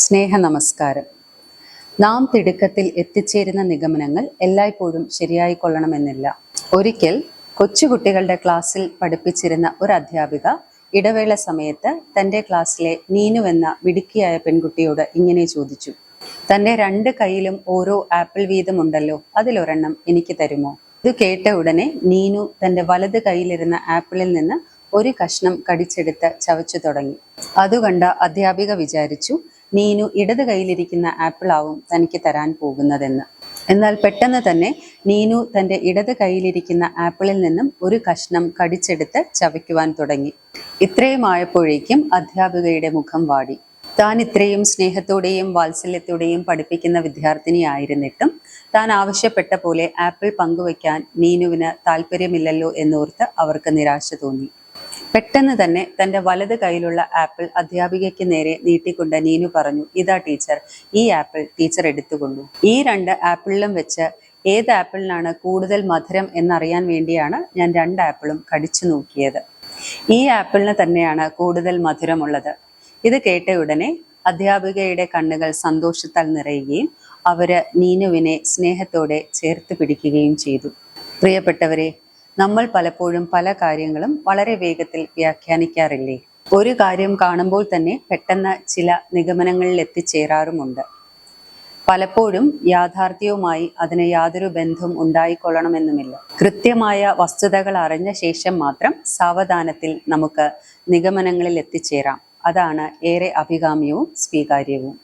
സ്നേഹ നമസ്കാരം നാം തിടുക്കത്തിൽ എത്തിച്ചേരുന്ന നിഗമനങ്ങൾ എല്ലായ്പ്പോഴും ശരിയായിക്കൊള്ളണമെന്നില്ല. ഒരിക്കൽ കൊച്ചുകുട്ടികളുടെ ക്ലാസ്സിൽ പഠിപ്പിച്ചിരുന്ന ഒരു അധ്യാപിക ഇടവേള സമയത്ത് തന്റെ ക്ലാസ്സിലെ നീനു എന്ന മിടുക്കിയായ പെൺകുട്ടിയോട് ഇങ്ങനെ ചോദിച്ചു തന്റെ രണ്ട് കയ്യിലും ഓരോ ആപ്പിൾ വീതമുണ്ടല്ലോ അതിലൊരെണ്ണം എനിക്ക് തരുമോ? ഇത് കേട്ട ഉടനെ നീനു തന്റെ വലത് കയ്യിലിരുന്ന ആപ്പിളിൽ നിന്ന് ഒരു കഷ്ണം കടിച്ചെടുത്ത് ചവച്ചു തുടങ്ങി. അതുകണ്ട അധ്യാപിക വിചാരിച്ചു നീനു ഇടത് ആപ്പിൾ ആവും തനിക്ക് തരാൻ പോകുന്നതെന്ന്. എന്നാൽ പെട്ടെന്ന് തന്നെ നീനു തന്റെ ഇടത് കയ്യിലിരിക്കുന്ന ആപ്പിളിൽ നിന്നും ഒരു കഷ്ണം കടിച്ചെടുത്ത് ചവയ്ക്കുവാൻ തുടങ്ങി. ഇത്രയും ആയപ്പോഴേക്കും അധ്യാപികയുടെ മുഖം വാടി. താൻ ഇത്രയും സ്നേഹത്തോടെയും വാത്സല്യത്തോടെയും പഠിപ്പിക്കുന്ന വിദ്യാർത്ഥിനിയായിരുന്നിട്ടും താൻ ആവശ്യപ്പെട്ട പോലെ ആപ്പിൾ പങ്കുവയ്ക്കാൻ നീനുവിന് താല്പര്യമില്ലല്ലോ എന്നോർത്ത് അവർക്ക് നിരാശ തോന്നി. പെട്ടെന്ന് തന്നെ തന്റെ വലത് കൈയിലുള്ള ആപ്പിൾ അധ്യാപികയ്ക്ക് നേരെ നീട്ടിക്കൊണ്ട് നീനു പറഞ്ഞു ഇതാ ടീച്ചർ ഈ ആപ്പിൾ ടീച്ചർ എടുത്തുകൊണ്ടു. ഈ രണ്ട് ആപ്പിളിലും വെച്ച് ഏത് ആപ്പിളിനാണ് കൂടുതൽ മധുരം എന്നറിയാൻ വേണ്ടിയാണ് ഞാൻ രണ്ട് ആപ്പിളും കടിച്ചു നോക്കിയത്. ഈ ആപ്പിളിന് തന്നെയാണ് കൂടുതൽ മധുരമുള്ളത് ഇത് കേട്ട ഉടനെ അധ്യാപികയുടെ കണ്ണുകൾ സന്തോഷത്താൽ നിറയുകയും അവർ നീനുവിനെ സ്നേഹത്തോടെ ചേർത്ത് പിടിക്കുകയും ചെയ്തു. പ്രിയപ്പെട്ടവരെ നമ്മൾ പലപ്പോഴും പല കാര്യങ്ങളും വളരെ വേഗത്തിൽ വ്യാഖ്യാനിക്കാറില്ലേ? ഒരു കാര്യം കാണുമ്പോൾ തന്നെ പെട്ടെന്ന് ചില നിഗമനങ്ങളിൽ എത്തിച്ചേരാറുമുണ്ട്. പലപ്പോഴും യാഥാർത്ഥ്യവുമായി അതിന് യാതൊരു ബന്ധവും ഉണ്ടായിക്കൊള്ളണമെന്നുമില്ല. കൃത്യമായ വസ്തുതകൾ അറിഞ്ഞ ശേഷം മാത്രം സാവധാനത്തിൽ നമുക്ക് നിഗമനങ്ങളിൽ എത്തിച്ചേരാം. അതാണ് ഏറെ അഭികാമ്യവും സ്വീകാര്യവും.